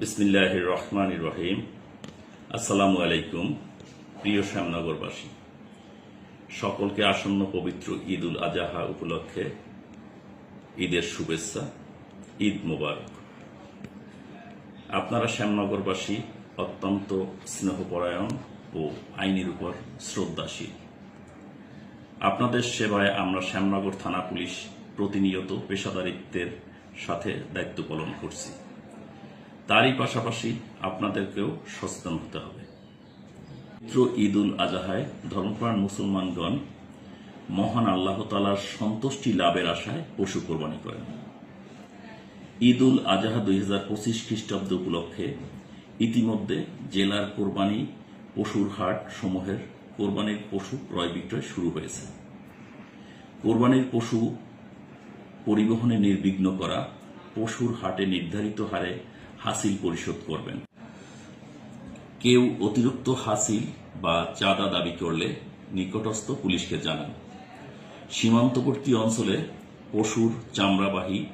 বিসমিল্লাহ রহমান রহিম। আসসালামু আলাইকুম প্রিয় শ্যামনগরবাসী। সকলকে আসন্ন পবিত্র ঈদ উল আজাহা উপলক্ষে ঈদের শুভেচ্ছা, ঈদ মোবারক। আপনারা শ্যামনগরবাসী অত্যন্ত স্নেহপরায়ণ ও আইনের উপর শ্রদ্ধাশীল। আপনাদের সেবায় আমরা শ্যামনগর থানা পুলিশ প্রতিনিয়ত পেশাদারিত্বের সাথে দায়িত্ব পালন করছি। তারই পাশাপাশি আপনাদেরকেও সচেতন হতে হবে। পবিত্র ঈদ উল আজাহায় ধর্মপ্রাণ মুসলমানগণ মহান আল্লাহ তালার সন্তুষ্টি লাভের আশায় পশু কোরবানি করেন। ঈদ উল আজাহা দুই হাজার পঁচিশ খ্রিস্টাব্দ উপলক্ষে ইতিমধ্যে জেলার কোরবানি পশুর হাট সমূহের কোরবানির পশু ক্রয় বিক্রয় শুরু হয়েছে। কোরবানির পশু পরিবহনে নির্বিঘ্ন করা পশুর হাটে নির্ধারিত হারে হাসিল পরিশোধ করবেন। কেউ অতিরিক্ত হাসিল বা চাঁদা দাবি করলে নিকটস্থ পুলিশকে জানান। সীমান্তবর্তী অঞ্চলে পশুর চামড়াবাহী,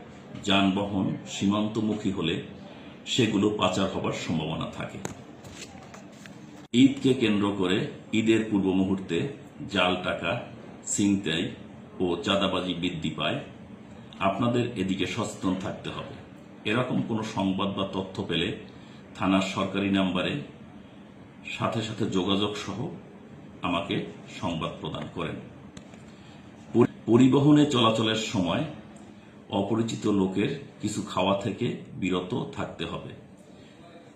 যানবাহন সীমান্তমুখী হলে সেগুলো পাচার হবার সম্ভাবনা থাকে। ঈদকে কেন্দ্র করে ঈদের পূর্ব মুহূর্তে জাল টাকা, ছিনতাই ও চাঁদাবাজি বৃদ্ধি পায়। আপনাদের এদিকে সচেতন থাকতে হবে। এরকম কোনো সংবাদ বা তথ্য পেলে থানার সরকারি নাম্বারে সাথে সাথে যোগাযোগ সহ আমাকে সংবাদ প্রদান করেন। পরিবহনে চলাচলের সময় অপরিচিত লোকের কিছু খাওয়া থেকে বিরত থাকতে হবে।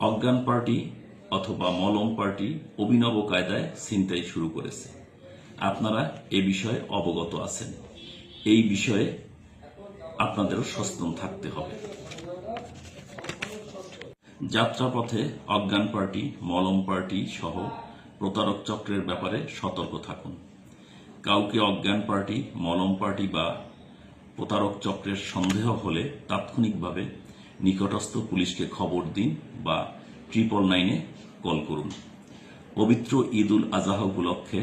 অজ্ঞান পার্টি অথবা মলম পার্টি অভিনব কায়দায় ছিনতাই শুরু করেছে। আপনারা এ বিষয়ে অবগত আছেন। এই বিষয়ে আপনাদেরও সচেতন থাকতে হবে। যাত্রাপথে অজ্ঞান পার্টি, মলম পার্টি সহ প্রতারক চক্রের ব্যাপারে সতর্ক থাকুন। কাউকে অজ্ঞান পার্টি, মলম পার্টি বা প্রতারক চক্রের সন্দেহ হলে তাৎক্ষণিকভাবে নিকটস্থ পুলিশকে খবর দিন বা ট্রিপল নাইনে কল করুন। পবিত্র ঈদ উল আজহা উপলক্ষে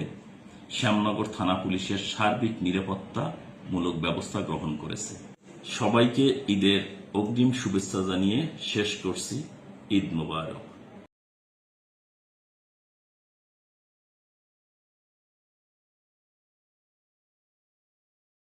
শ্যামনগর থানা পুলিশের সার্বিক নিরাপত্তামূলক ব্যবস্থা গ্রহণ করেছে। সবাইকে ঈদের অগ্রিম শুভেচ্ছা জানিয়ে শেষ করছি। ঈদ মুবারক